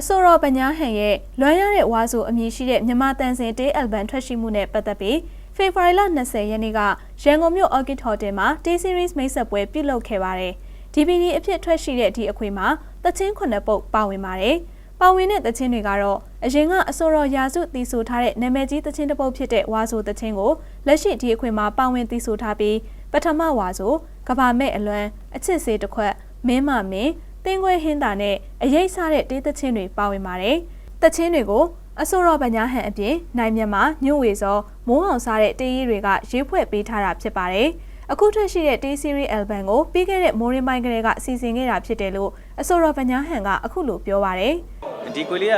အဆိုတော်ပညာဟန်ရဲ့လွမ်းရတဲ့ဝါဆိုအမည်ရှိတဲ့မြန်မာတန်စင်တေးအယ်ဘမ်ထွက်ရှိမှုနဲ့ပတ်သက်ပြီးဖေဖော်ဝါရီလ20ရက်နေ့ကရန်ကုန်မြို့ Orchid Hotel မှာ T Series မိတ်ဆက်ပွဲပြုလုပ်ခဲ့ပါတယ်။ DVD အဖြစ်ထွက်ရှိတဲ့ဒီအခွေမှာတချင်းခုနှစ်ပုတ်ပါဝင်ပါတယ်။ပါဝင်တဲ့တချင်းတွေကတော့အရင်ကအဆိုတော်ရာစုတီဆိုထားတဲ့နာမည်ကြီးတချင်းတစ်ပုတ်ဖြစ်တဲ့ဝါဆိုတချင်းကိုလက်ရှိဒီအခွေမှာပါဝင်တီဆိုထားပြီးပထမဝါဆိုကဘာမဲ့အလွမ်းအချစ်စေးတစ်ခွက်မင်းမမင်း တင်းခွဲဟင်းတာနဲ့အရေးစားတဲ့တေးသချင်းတွေပါဝင်ပါတယ်။သချင်းတွေကိုအစိုးရဗညာဟန်အပြင်နိုင်မြန်မာညွန့်ဝေစောမိုးအောင်စားတဲ့တေးရီတွေကရေးဖွဲ့ပေးထားတာဖြစ်ပါတယ်။အခုထွက်ရှိတဲ့တေး series album ကိုပြီးခဲ့တဲ့မိုးရင်းပိုင်းကလေးကစီစဉ်ခဲ့တာဖြစ်တယ်လို့အစိုးရဗညာဟန်ကအခုလိုပြောပါတယ်။ဒီကွေလေးက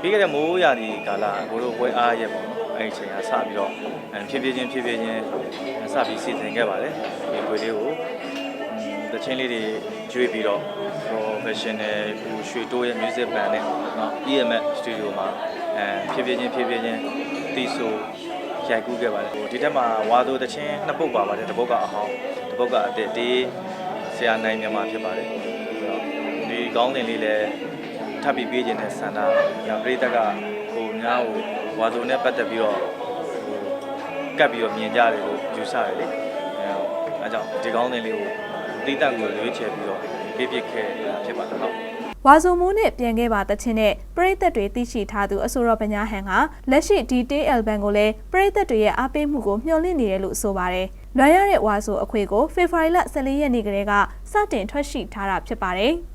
ပြီးခဲ့တဲ့မိုးရာသီကာလကိုတို့ဝဲအားရက်ပေါ့နော်အဲ့ဒီအချိန်ကစပြီးတော့အဲဖြည်းဖြည်းချင်းဖြည်းဖြည်းချင်းစပြီးစီစဉ်ခဲ့ပါတယ်ဒီကွေလေးကိုอืม တချင်းလေးတွေကျွေးပြီးတော့ professional ဟိုရွှေတိုးရဲ့ music band နဲ့เนาะ EMS studio မှာအဲဖြည်းဖြည်းချင်းဖြည်းဖြည်းချင်းတီးဆိုရိုက်ကူးခဲ့ပါတယ်ဟိုဒီထက်မှာဝါသိုတချင်းနှစ်ပုတ်ပါပါတယ်တစ်ပုတ်ကအဟောင်းတစ်ပုတ်ကအစ်စ်တေးဆရာနိုင်မြန်မာဖြစ်ပါတယ်ဒီကောင်းတင်လေးလည်း ထပ်ပြီးပြေးခြင်းနဲ့ဆန္ဒဒါပရိသတ်ကဟိုများဟိုဝါဇုံနဲ့ပတ်သက်ပြီးတော့ဟိုကပ်ပြီးတော့မြင်ကြတယ်လို့ယူဆတယ်လေအဲအဲကြောင့်ဒီကောင်းတဲ့လေးကို တိတတ်ကိုရွေးချယ်ပြီးတော့ပြေးပြစ်ခဲ့တာဖြစ်ပါတယ်ဟုတ်ဝါဆိုမိုးနဲ့ပြန်ခဲ့ပါတချင်းနဲ့ပရိသတ်တွေသိရှိထားသူအဆိုတော်ပညာဟန်ကလက်ရှိဒီတေး album ကိုလည်းပရိသတ်တွေရဲ့အားပေးမှုကိုမျှော်လင့်နေတယ်လို့ဆိုပါတယ်။လွမ်းရတဲ့ဝါဆိုအခွေကိုဖေဖော်ဝါရီလ14ရက်နေ့ကလေးကစတင်ထွက်ရှိထားတာဖြစ်ပါတယ်။